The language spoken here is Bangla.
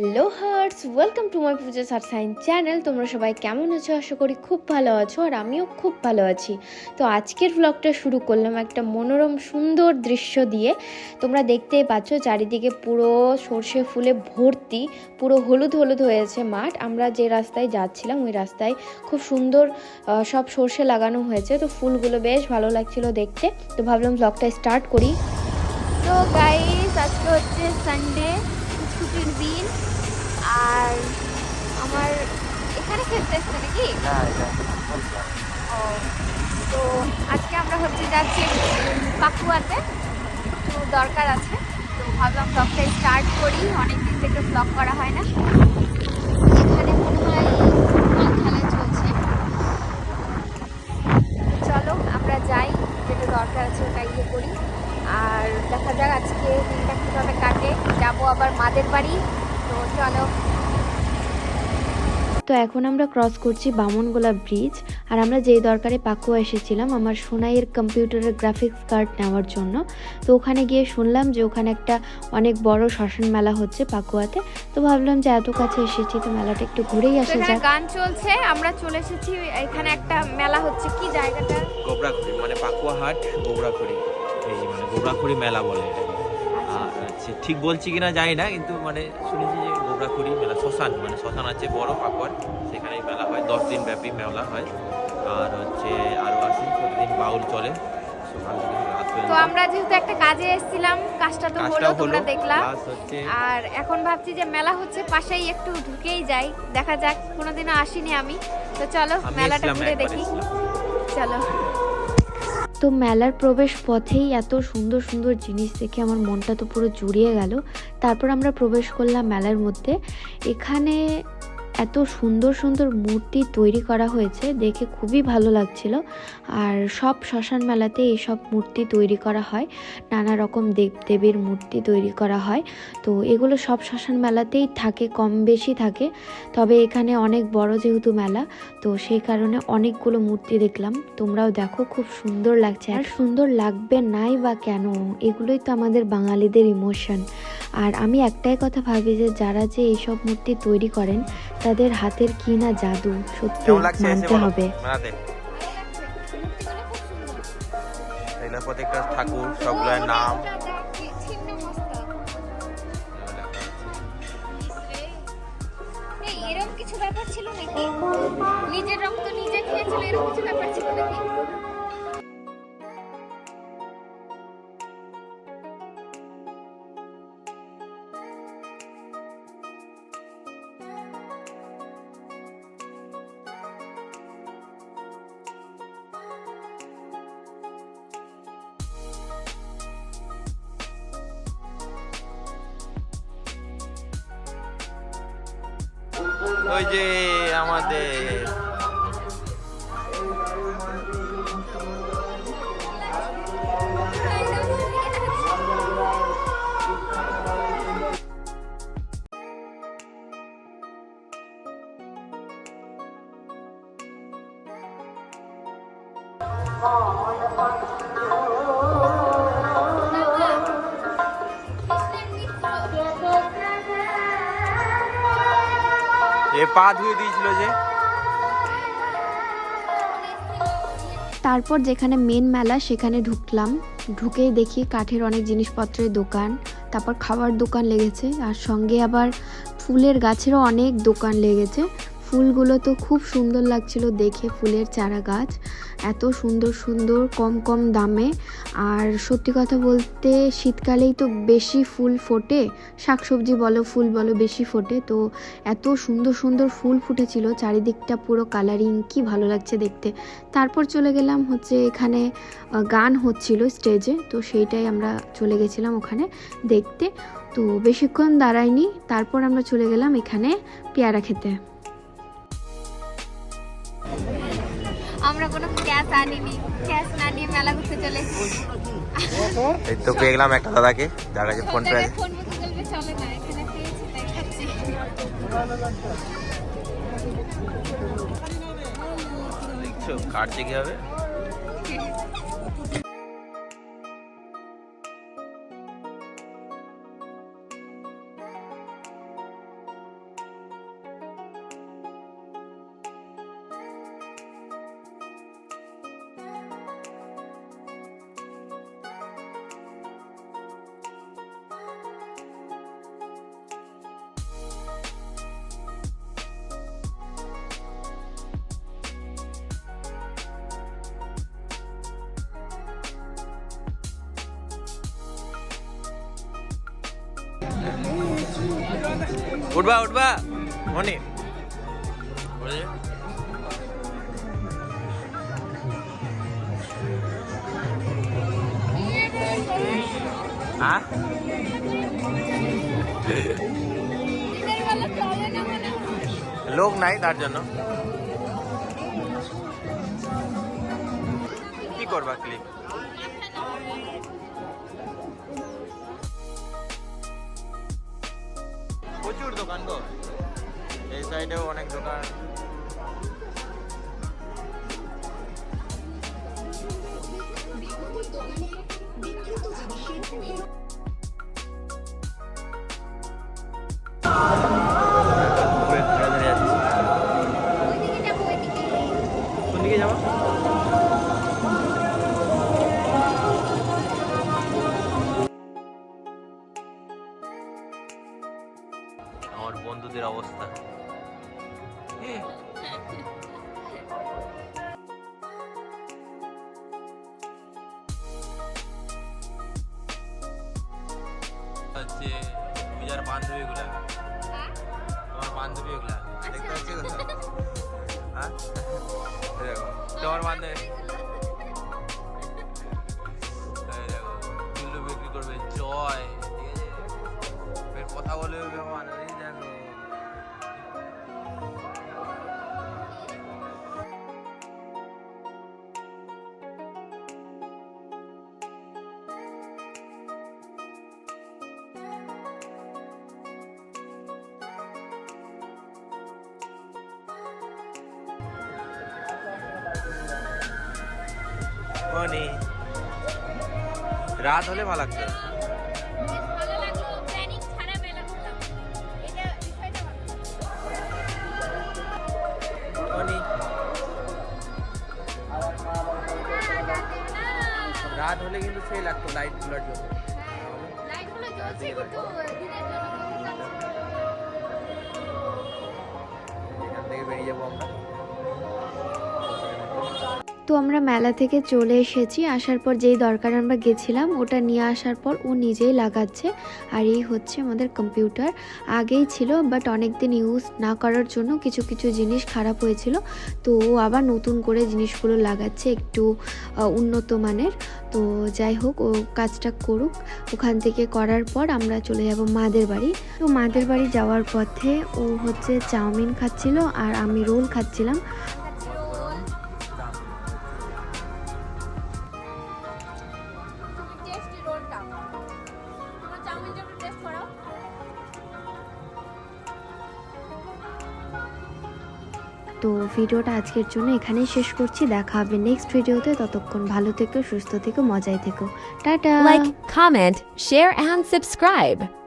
Hello hearts welcome to my পুজো সার সাইন চ্যানেল তোমরা সবাই কেমন আছো? আশা করি খুব ভালো আছো আর আমিও খুব ভালো আছি। তো আজকের ব্লগটা শুরু করলাম একটা মনোরম, সুন্দর দৃশ্য দিয়ে। তোমরা দেখতেই পাচ্ছ চারিদিকে পুরো সর্ষে ফুলে ভর্তি, পুরো হলুদ হলুদ হয়েছে মাঠ। আমরা যে রাস্তায় যাচ্ছিলাম, ওই রাস্তায় খুব সুন্দর সব সর্ষে লাগানো হয়েছে। তো ফুলগুলো বেশ ভালো লাগছিল দেখতে। তো ভাবলাম ব্লগটা স্টার্ট করি। তো গাইস আজকে হচ্ছে সানডে ছুটির দিন আর আমার এখানে খেলতে এসছে নাকি? ও তো আজকে আমরা হচ্ছে যাচ্ছি পাকুয়াতে। একটু দরকার আছে তো ভাবলাম ব্লগটা স্টার্ট করি। অনেক দিন থেকে ব্লগ করা হয় না। এখানে মনে হয় ফুটবল খেলা চলছে চলো আমরা যাই যেটা দরকার আছে ওটা ইয়ে করি আর দেখা যাক আজকে দিনটা কীভাবে কাটে যাব আবার মাদের বাড়ি তো চলো তো এখন আমরা ক্রস করছি বামনগোলা ব্রিজ আর আমরা যেই দরকারে পাকুয়া এসেছিলাম আমার সোনাইয়ের কম্পিউটারের গ্রাফিক্স কার্ড নেওয়ার জন্য। তো ওখানে গিয়ে শুনলাম যে ওখানে একটা অনেক বড় শ্মশান মেলা হচ্ছে পাকুয়াতে। তো ভাবলাম যে এত কাছে এসেছি তো মেলাটা একটু ঘুরেই আসা যাক। গান চলছে আমরা চলে এসেছি এখানে একটা মেলা হচ্ছে কি জায়গাটা? গোবরাখড়ি মানে পাকুয়া হাট গোবরাখড়ি। এই মানে গোবরাখড়ি মেলা বলে এটাকে হচ্ছে ঠিক বলছি কিনা জানি না কিন্তু মানে শুনেছি যে গোবরাখড়ি মেলা শ্মশান মানে শ্মশান আছে বড় পাকুয়ার সেখানে মেলা হয় দশ দিন ব্যাপী মেলা হয়। আর হচ্ছে আরও আছে প্রতিদিন বাউল চলে। সকাল থেকে তো আমরা যেহেতু একটা কাজে এসেছিলাম কাজটা তো হলো তোমরা দেখলা প্লাস হচ্ছে আর এখন ভাবছি যে মেলা হচ্ছে পাশেই একটু ঢুকেই যাই। দেখা যাক কোনোদিনও আসিনি আমি। তো চলো মেলাটা ঘুরে দেখি। চলো। তো মেলার প্রবেশ পথেই এত সুন্দর সুন্দর জিনিস দেখে আমার মনটা তো পুরো জুড়িয়ে গেল। তারপর আমরা প্রবেশ করলাম মেলার মধ্যে। এখানে এত সুন্দর সুন্দর মূর্তি তৈরি করা হয়েছে, দেখে খুবই ভালো লাগছিল। আর সব শ্মশান মেলাতে এইসব মূর্তি তৈরি করা হয়, নানা রকম দেব দেবীর মূর্তি তৈরি করা হয়। তো এগুলো সব শ্মশান মেলাতেই থাকে, কম বেশি থাকে। তবে এখানে অনেক বড় যেহেতু মেলা, তো সেই কারণে অনেকগুলো মূর্তি দেখলাম। তোমরাও দেখো, খুব সুন্দর লাগছে। আর সুন্দর লাগবে নাই বা কেন? এগুলোই তো আমাদের বাঙালিদের ইমোশন আর আমি একটাই কথা ভাবি যে, যারা যে এইসব মূর্তি তৈরি করেন তাদের হাতের কি না জাদু সত্যি কেমন মানতে হবে। প্রত্যেকটা ঠাকুর সবগুলোর নাম। এরকম কিছু ব্যাপার ছিল নাকি? নিজের রক্ত নিজে খেয়েছিল এরকম কিছু ব্যাপার ছিল নাকি? ওই যে আমাদের এ পা ধুয়ে দিয়েছিল যে। তারপর যেখানে মেন মেলা, সেখানে ঢুকলাম। ঢুকেই দেখি কাঠের অনেক জিনিসপত্রের দোকান, তারপর খাবার দোকান লেগেছে। আর সঙ্গে আবার ফুলের গাছেরও অনেক দোকান লেগেছে। ফুলগুলো তো খুব সুন্দর লাগছিল দেখে, ফুলের চারা গাছ। এত সুন্দর সুন্দর, কম কম দামে। আর সত্যি কথা বলতে, শীতকালেই তো বেশি ফুল ফোটে। শাকসবজি বলো, ফুল বলো, বেশি ফোটে। তো এত সুন্দর সুন্দর ফুল ফুটেছিল, চারিদিকটা পুরো কালারিং কি ভালো লাগছে দেখতে। তারপর চলে গেলাম হচ্ছে এখানে গান হচ্ছিল স্টেজে তো সেইটাই আমরা চলে গেছিলাম ওখানে দেখতে। তো বেশিক্ষণ দাঁড়াইনি। তারপর আমরা চলে গেলাম এখানে পেয়ারা খেতে। আমরা কোনো ক্যাশ আনিনি ক্যাশ না নিয়ে মেলা ঘুরতে চলে এসেছি। এই তো পেয়ে গেলাম একটা দাদাকে যার কাছে ফোন পে আছে ফোন মুখে গেলে চলে না এখানে পেয়েছি তাই খাচ্ছি। কাটছে কি হবে? উঠবা উঠবা মনি। হ্যাঁ। লোক নাই তার জন্য কি করবা ক্লিপ প্রচুর দোকান গো। এই সাইডেও অনেক দোকান। ঘুরে পূজার বান্ধবীগুলা তোমার বান্ধবী ওগুলা দেখতে পাচ্ছি? তো হ্যাঁ? তোমার বান্ধবী। চুল্লু বিক্রি করবে জয় ঠিক আছে? ফের কথা বলে কেমন এই রাত হলে ভালো লাগতো। রাত হলে কিন্তু সেই লাগতো লাইটগুলোর জন্য। এখান থেকে বেরিয়ে যাব আমরা। তো আমরা মেলা থেকে চলে এসেছি, আসার পর যেই দরকার আমরা গেছিলাম, ওটা নিয়ে আসার পর ও নিজেই লাগাচ্ছে। আর এই হচ্ছে আমাদের কম্পিউটার। আগেই ছিল বাট অনেক দিন ইউজ না করার জন্য কিছু কিছু জিনিস খারাপ হয়েছিল। তো ও আবার নতুন করে জিনিসগুলো লাগাচ্ছে একটু উন্নত মানের। তো যাই হোক, ও কাজটা করুক। ওখান থেকে করার পর আমরা চলে যাব মাদের বাড়ি। তো মাদের বাড়ি যাওয়ার পথে ও হচ্ছে চাউমিন খাচ্ছিল আর আমি রোল খাচ্ছিলাম। তো ভিডিওটা আজকের জন্য এখানেই শেষ করছি। দেখা হবে নেক্সট ভিডিওতে ততক্ষণ ভালো থেকো, সুস্থ থেকো, মজায় থেকো। Tata! Like comment share and subscribe.